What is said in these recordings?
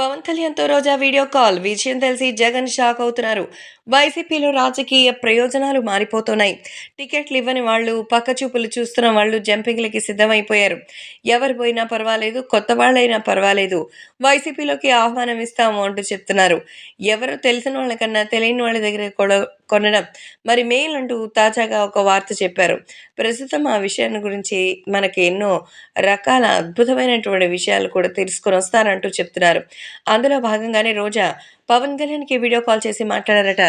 పవన్ కళ్యాణ్తో రోజా video call. విషయం తెలిసి జగన్ షాక్ అవుతున్నారు. వైసీపీలో రాజకీయ ప్రయోజనాలు మారిపోతున్నాయి. టికెట్లు ఇవ్వని వాళ్ళు పక్క చూపులు చూస్తున్న వాళ్ళు జంపింగ్లకి సిద్ధమైపోయారు. ఎవరు పోయినా పర్వాలేదు కొత్త వాళ్ళైనా పర్వాలేదు. వైసీపీలోకి ఆహ్వానం ఇస్తాము అంటూ చెప్తున్నారు. ఎవరు తెలిసిన వాళ్ళకన్నా తెలియని వాళ్ళ దగ్గర కూడా కొనడం. మరి మెయిల్ అంటూ తాజాగా ఒక వార్త చెప్పారు. ప్రస్తుతం ఆ విషయాన్ని గురించి మనకి ఎన్నో రకాల అద్భుతమైనటువంటి విషయాలు కూడా తెలుసుకొని వస్తారంటూ చెప్తున్నారు. అందులో భాగంగానే రోజా పవన్ కళ్యాణ్కి వీడియో కాల్ చేసి మాట్లాడారట.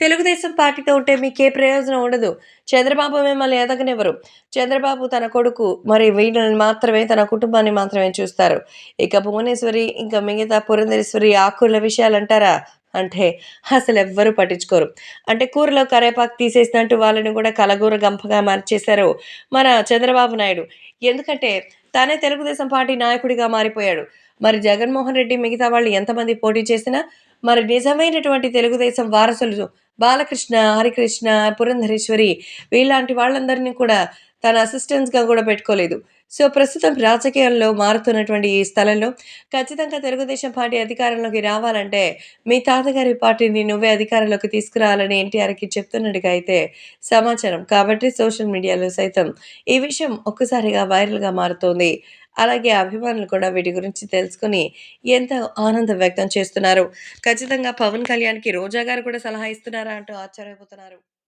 తెలుగుదేశం పార్టీతో ఉంటే మీకే ప్రయోజనం ఉండదు. చంద్రబాబు మిమ్మల్ని ఎదగనివ్వరు. చంద్రబాబు తన కొడుకు మరి వీళ్ళని మాత్రమే తన కుటుంబాన్ని మాత్రమే చూస్తారు. ఇక భువనేశ్వరి ఇంకా మిగతా పురంధరేశ్వరి ఆకుల విషయాలు అంటారా అంటే అసలు ఎవ్వరూ పట్టించుకోరు. అంటే కూరలో కరేపాకు తీసేసినట్టు వాళ్ళని కూడా కలగూర గంపగా మార్చేశారు మన చంద్రబాబు నాయుడు. ఎందుకంటే తానే తెలుగుదేశం పార్టీ నాయకుడిగా మారిపోయాడు. మరి జగన్మోహన్ రెడ్డి మిగతా వాళ్ళు ఎంతమంది పోటీ చేసినా మరి నిజమైనటువంటి తెలుగుదేశం వారసులు బాలకృష్ణ హరికృష్ణ పురంధరేశ్వరి వీళ్ళంటి వాళ్ళందరినీ కూడా తన అసిస్టెంట్స్గా కూడా పెట్టుకోలేదు. సో ప్రస్తుతం రాజకీయాల్లో మారుతున్నటువంటి ఈ స్థలంలో ఖచ్చితంగా తెలుగుదేశం పార్టీ అధికారంలోకి రావాలంటే మీ తాతగారి పార్టీని నువ్వే అధికారంలోకి తీసుకురావాలని ఎన్టీఆర్కి చెప్తున్నట్టుగా అయితే సమాచారం. కాబట్టి సోషల్ మీడియాలో సైతం ఈ విషయం ఒక్కసారిగా వైరల్గా మారుతోంది. అలాగే అభిమానులు కూడా వీటి గురించి తెలుసుకుని ఎంతో ఆనందం వ్యక్తం చేస్తున్నారు. ఖచ్చితంగా పవన్ కళ్యాణ్కి రోజా గారు కూడా సలహా ఇస్తున్నారా అంటూ ఆశ్చర్యపోతున్నారు.